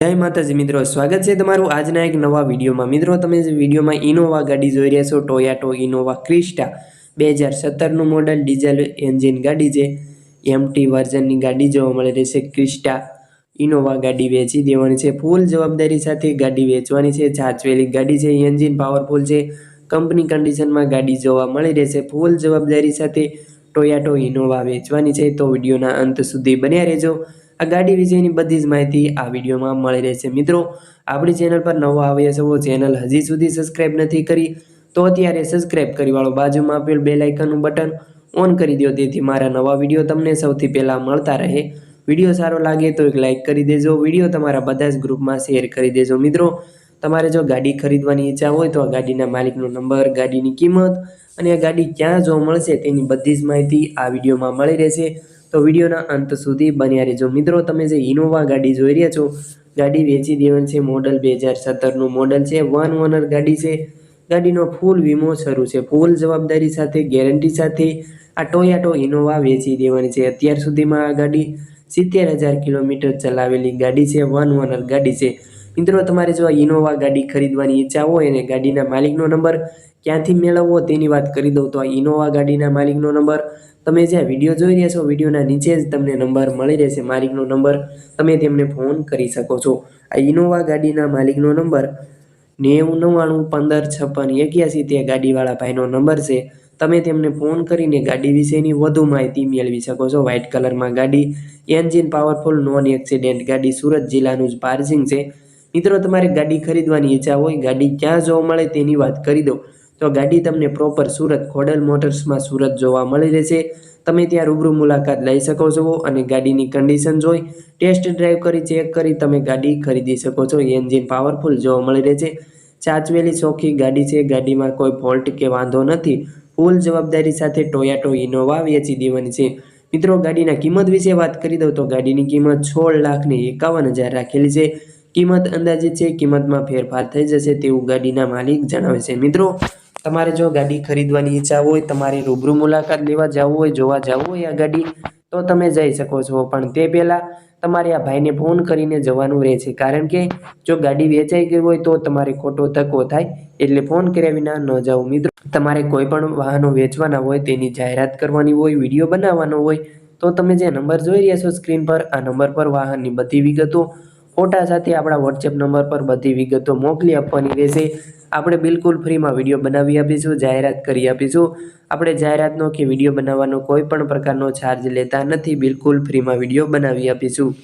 જય માતાજી મિત્રો, સ્વાગત છે તમારું આજના એક નવા વિડીયોમાં. મિત્રો, તમે જે વિડીયોમાં ઇનોવા ગાડી જોઈ રહ્યા છો, ટોયાટો ઇનોવા ક્રિસ્ટા બે હજાર સત્તરનું મોડલ, ડીઝલ એન્જિન ગાડી છે. એમટી વર્ઝનની ગાડી જોવા મળી રહેશે ક્રિસ્ટા ઇનોવા ગાડી વેચી દેવાની છે. ફૂલ જવાબદારી સાથે ગાડી વેચવાની છે, જાચવેલી ગાડી છે, એન્જિન પાવરફુલ છે, કંપની કન્ડિશનમાં ગાડી જોવા મળી રહેશે ફૂલ જવાબદારી સાથે ટોયાટો ઇનોવા વેચવાની છે. તો વિડીયોના અંત સુધી બન્યા રહેજો. આ ગાડી વિશેની બધી જ માહિતી આ વિડીયોમાં મળી રહેશે. મિત્રો, આપણી ચેનલ પર નવા આવ્યા છો ચેનલ હજી સુધી સબસ્ક્રાઈબ નથી કરી, તો અત્યારે સબસ્ક્રાઇબ કરી વાળો બાજુમાં આપેલ બે લાઇકનનું બટન ઓન કરી દો તેથી મારા નવા વીડિયો તમને સૌથી પહેલાં મળતા રહે. વીડિયો સારો લાગે તો એક લાઇક કરી દેજો, વીડિયો તમારા બધા જ ગ્રુપમાં શેર કરી દેજો. મિત્રો, તમારે જો ગાડી ખરીદવાની ઈચ્છા હોય તો આ ગાડીના માલિકનો નંબર, ગાડીની કિંમત અને આ ગાડી ક્યાં જોવા મળશે તેની બધી જ માહિતી આ વિડીયોમાં મળી રહેશે. તો વિડીયોના અંત સુધી બન્યા રહેજો. મિત્રો, તમે જે ઇનોવા ગાડી જોઈ રહ્યા છો, ગાડી વેચી દેવાની છે મોડલ બે હજાર સત્તરનું મોડલ છે. વન ઓનર ગાડી છે. ગાડીનો ફૂલ વીમો શરૂ છે. ફૂલ જવાબદારી સાથે ગેરંટી સાથે આ ટોયાટો ઇનોવા વેચી દેવાની છે. અત્યાર સુધીમાં આ ગાડી સિત્તેર હજાર કિલોમીટર ચલાવેલી ગાડી છે. વન ઓનર ગાડી છે. મિત્રો, તમારે જો ઇનોવા ગાડી ખરીદવાની ઈચ્છા હોય અને ગાડીના માલિકનો નંબર ક્યાંથી મેળવવો તેની વાત કરી દઉં, તો આ ઇનોવા ગાડીના માલિકનો નંબર તમે જ્યાં વીડિયો જોઈ રહ્યા છો, વિડીયોના નીચે જ તમને નંબર મળી રહેશે, માલિકનો નંબર તમે તેમને ફોન કરી શકો છો. આ ઇનોવા ગાડીના માલિકનો નંબર નેવું નવ્વાણું પંદર છપ્પન એક્યાસી, તે ગાડીવાળા ભાઈનો નંબર છે. તમે તેમને ફોન કરીને ગાડી વિશેની વધુ માહિતી મેળવી શકો છો. વ્હાઇટ કલરમાં ગાડી, એન્જિન પાવરફુલ, નોન એક્સિડેન્ટ ગાડી, સુરત જિલ્લાનું જ પાર્સિંગ છે. મિત્રો, તમારે ગાડી ખરીદવાની ઈચ્છા હોય, ગાડી ક્યાં જોવા મળે તેની વાત કરી દો તો ગાડી તમને પ્રોપર સુરત ખોડલ મોટર્સમાં સુરત જોવા મળી રહેશે. તમે ત્યાં રૂબરૂ મુલાકાત લઈ શકો છો અને ગાડીની કન્ડિશન જોઈ ટેસ્ટ ડ્રાઈવ કરી ચેક કરી, તમે ગાડી ખરીદી શકો છો. એન્જિન પાવરફુલ જોવા મળી રહેશે. ચાચવેલી ચોખ્ખી ગાડી છે, ગાડીમાં કોઈ ફોલ્ટ કે વાંધો નથી. ફૂલ જવાબદારી સાથે ટોયાટો, ઇનોવા, વેચી દેવાની છે. મિત્રો, ગાડીના કિંમત વિશે વાત કરી દઉં તો ગાડીની કિંમત સોળ લાખની એકાવન હજાર રાખેલી છે. કિંમત અંદાજિત છે, કિંમતમાં ફેરફાર થઈ જશે તેવું ગાડીના માલિક જણાવે છે. મિત્રો, તમારે જો ગાડી ખરીદવાની ઈચ્છા હોય, તમારે રૂબરૂ મુલાકાત લેવા જવું હોય, જોવા જવું હોય આ ગાડી, તો તમે જઈ શકો છો. પણ તે પહેલાં તમારે આ ભાઈને ફોન કરીને જવાનું રહે છે કારણ કે જો ગાડી વેચાઈ ગઈ હોય, તો તમારે ખોટો ધક્કો થાય એટલે ફોન કર્યા વિના ન જાઓ મિત્રો, તમારે કોઈ પણ વાહનો વેચવાના હોય, તેની જાહેરાત કરવાની હોય, વીડિયો બનાવવાનો હોય, તો તમે જે નંબર જોઈ રહ્યા છો સ્ક્રીન પર, આ નંબર પર વાહનની બધી વિગતો ફોટા સાથે આપણા વોટ્સએપ નંબર પર બધી વિગતો મોકલી આપવાની રહેશે. આપણે બિલકુલ ફ્રીમાં વીડિયો બનાવી આપીશું, જાહેરાત કરી આપીશું. આપણે જાહેરાતનો કે વીડિયો બનાવવાનો કોઈ પણ પ્રકારનો ચાર્જ લેતા નથી, બિલકુલ ફ્રીમાં વીડિયો બનાવી આપીશું.